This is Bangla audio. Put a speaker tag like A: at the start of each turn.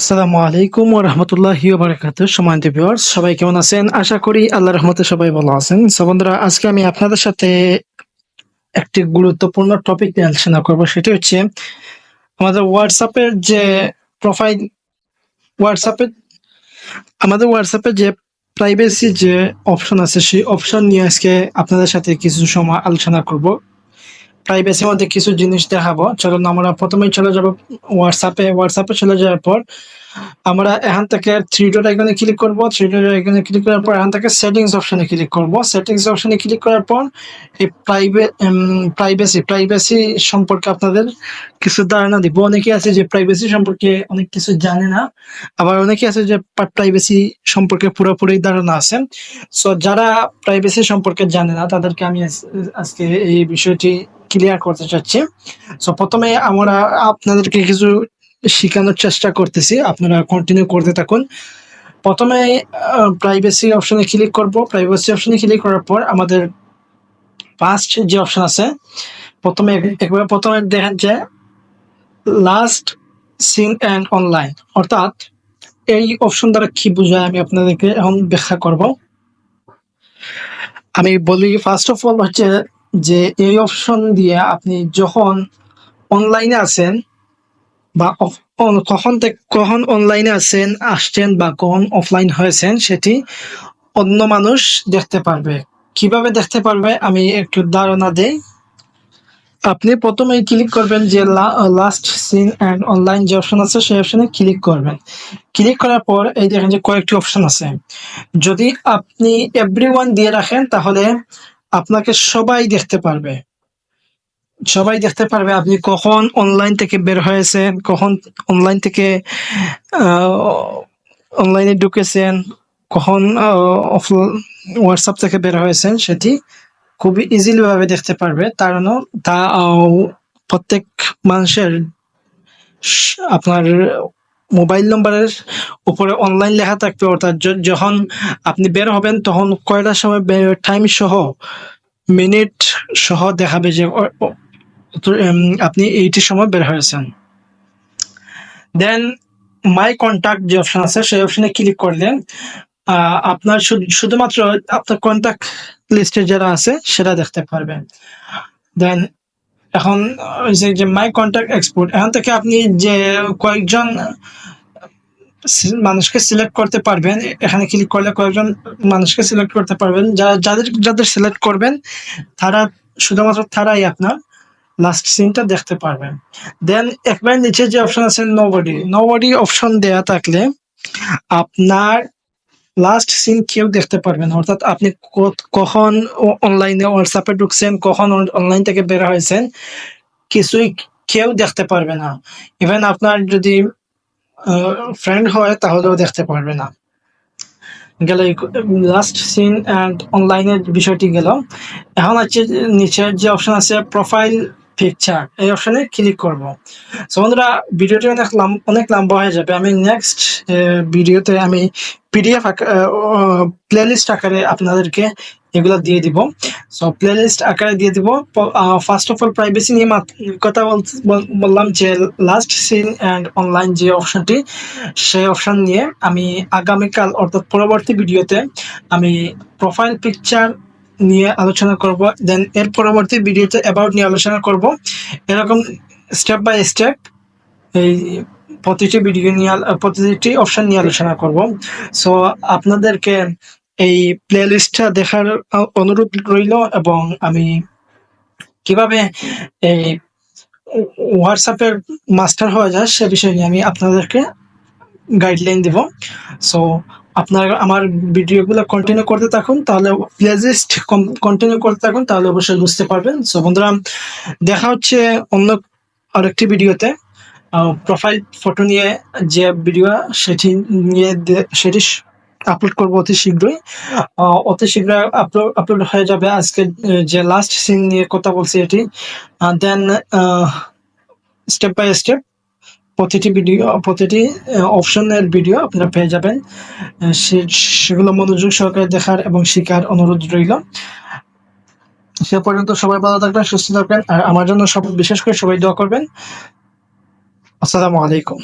A: আসসালামু আলাইকুম রাহমাতুল্লাহি ওয়া বারাকাতুহু সম্মানিত ভিউয়ার্স সবাই কেমন আছেন? আশা করি আল্লাহর রহমতে সবাই ভালো আছেন। বন্ধুরা, আজকে আমি আপনাদের সাথে একটি গুরুত্বপূর্ণ টপিক নিয়ে আলোচনা করব, সেটি হচ্ছে আমাদের হোয়াটসঅ্যাপের যে প্রোফাইল হোয়াটসঅ্যাপে আমাদের হোয়াটসঅ্যাপে যে প্রাইভেসি যে অপশন আছে, সেই অপশন নিয়ে আজকে আপনাদের সাথে কিছু সময় আলোচনা করব। প্রাইভেসির মধ্যে কিছু জিনিস দেখাবো। চলুন আমরা প্রথমেই চলে যাব হোয়াটসঅ্যাপে হোয়াটসঅ্যাপে চলে যাওয়ার পর আমরা এখান থেকে থ্রি ডট আইকনে ক্লিক করব। থ্রি ডট আইকনে ক্লিক করার পর এখান থেকে সেটিংস অপশনে ক্লিক করব। সেটিংস অপশনে ক্লিক করার পর এই প্রাইভেট প্রাইভেসি প্রাইভেসি সম্পর্কে আপনাদের কিছু ধারণা দিব। অনেকে আছে যে প্রাইভেসি সম্পর্কে অনেক কিছু জানে না। আবার অনেকে আছে যে প্রাইভেসি সম্পর্কে পুরোপুরি ধারণা আছে। সো যারা প্রাইভেসি সম্পর্কে জানে না, তাদেরকে আমি আজকে এই বিষয়টি ক্লিয়ার করতে চাচ্ছি। সো প্রথমে আমরা আপনাদেরকে কিছু শেখানোর চেষ্টা করতেছি। আপনারা কন্টিনিউ করতে থাকুন। প্রথমে প্রাইভেসি অপশনে ক্লিক করব। প্রাইভেসি অপশনে ক্লিক করার পর আমাদের ফার্স্ট যে অপশন আছে, প্রথমে একবার প্রথমে দেখেন যে লাস্ট সিন অ্যান্ড অনলাইন অর্থাৎ এই অপশন দ্বারা কি বোঝায় আমি আপনাদেরকে এখন ব্যাখ্যা করব। আমি বলি ফার্স্ট অফ অল হচ্ছে যে এই অপশন দিয়ে আপনি যখন অনলাইনে আছেন বা কখন কখন অনলাইনে আছেন, আসছেন বা কখন অফলাইন হয়েছেন সেটি অন্য মানুষ দেখতে পারবে। কীভাবে দেখতে পারবে আমি একটু ধারণা দেই। আপনি প্রথমেই ক্লিক করবেন যে লাস্ট সিন অ্যান্ড অনলাইন যে অপশন আছে সেই অপশনে ক্লিক করবেন। ক্লিক করার পর এই দেখেন যে কয়েকটি অপশন আছে। যদি আপনি এভরি ওয়ান দিয়ে রাখেন তাহলে আপনাকে সবাই দেখতে পারবে। সবাই দেখতে পারবে আপনি কখন অনলাইন থেকে বের হয়েছেন, কখন অনলাইন থেকে অনলাইনে ঢুকেছেন, কখন হোয়াটসঅ্যাপ থেকে বের হয়েছেন সেটি খুবই ইজিলি ভাবে দেখতে পারবে। কারণ তা প্রত্যেক মানুষের আপনার মোবাইল নম্বরের উপরে অনলাইন লেখা থাকবে। অর্থাৎ যখন আপনি বের হবেন তখন কয়টার সময় টাইম সহ মিনিট সহ দেখাবে যে আপনি এইটির সময় বের হয়েছেন। দেন মাই কন্টাক্ট যে অপশন আছে, সেই অপশনে ক্লিক করলেন। আপনার শুধুমাত্র আপনার কন্টাক্ট লিস্টে যারা আছে সেটা দেখতে পারবেন দেন এখন যে- মাই কন্টাক্ট এক্সপোর্ট এখান থেকে আপনি যে কয়েকজন, মানুষকে সিলেক্ট করতে পারবেন, এখানে ক্লিক করলে কয়েকজন মানুষকে সিলেক্ট করতে পারবেন। যারা, যাদের যাদের সিলেক্ট করবেন, তারা, শুধুমাত্র তারাই আপনার। লাস্ট সিনটা দেখতে পারবেন। দেন একবার নিচে যে অপশন আছে নোবডি নোবডি অপশন দেয়া থাকলে আপনার লাস্ট সিন কেউ দেখতে পারবেন। অর্থাৎ আপনি কখন অনলাইনে হোয়াটসঅ্যাপে ঢুকছেন, কখন অনলাইন থেকে বের হয়েছেন, কিছুই কেউ দেখতে পারবে না। ইভেন আপনার যদি ফ্রেন্ড হয়, তাহলেও দেখতে পারবে না। গেল লাস্ট সিন অ্যান্ড অনলাইনের বিষয়টি গেল। এখন হচ্ছে নিচের যে অপশন আছে প্রোফাইল পিকচার এই অপশনে ক্লিক করব। সো বন্ধুরা ভিডিওটি অনেক অনেক লম্বা হয়ে যাবে। আমি নেক্সট ভিডিওতে আমি পিডিএফ প্লেলিস্ট আকারে আপনাদেরকে এগুলো দিয়ে দিব। সো প্লেলিস্ট আকারে দিয়ে দিব। ফার্স্ট অফ অল প্রাইভেসি নিয়ে কথা বল- বল- বললাম যে লাস্ট সিন অ্যান্ড অনলাইন যে অপশনটি সেই অপশন নিয়ে আমি আগামীকাল অর্থাৎ পরবর্তী ভিডিওতে আমি প্রোফাইল পিকচার নিয়ে আলোচনা করব। দেন এর পরবর্তী ভিডিওতে অ্যাবাউট নিয়ে আলোচনা করব। এরকম স্টেপ বাই স্টেপ এই প্রতিটি ভিডিও নিয়ে প্রতিটি অপশন নিয়ে আলোচনা করব। সো আপনাদেরকে এই প্লেলিস্টটা দেখার অনুরোধ রইল এবং আমি কীভাবে এই হোয়াটসঅ্যাপের মাস্টার হওয়া যায় সে বিষয়ে নিয়ে আমি আপনাদেরকে গাইডলাইন দিব। সো আপনারা আমার ভিডিওগুলো কন্টিনিউ করতে থাকুন, তাহলে প্লেলিস্ট কন্টিনিউ করতে থাকুন, তাহলে অবশ্যই বুঝতে পারবেন। সো বন্ধুরা, দেখা হচ্ছে অন্য আরেকটি ভিডিওতে প্রোফাইল ফটো নিয়ে যে ভিডিও সেটি নিয়ে সেটি আপলোড করব অতি শীঘ্রই। অতি শীঘ্রই আপলোড আপলোড হয়ে যাবে আজকে যে লাস্ট সিন নিয়ে কথা বলছি এটি। দেন স্টেপ বাই স্টেপ প্রতিটি ভিডিও প্রতিটি অপশনের ভিডিও আপনারা পেয়ে যাবেন। সেগুলো মনোযোগ সহকারে দেখার এবং শেখার অনুরোধ রইল। সে পর্যন্ত সবাই ভালো থাকবেন, সুস্থ থাকবেন। আর আমার জন্য সব, বিশেষ করে সবাই দোয়া করবেন। আসসালামু আলাইকুম।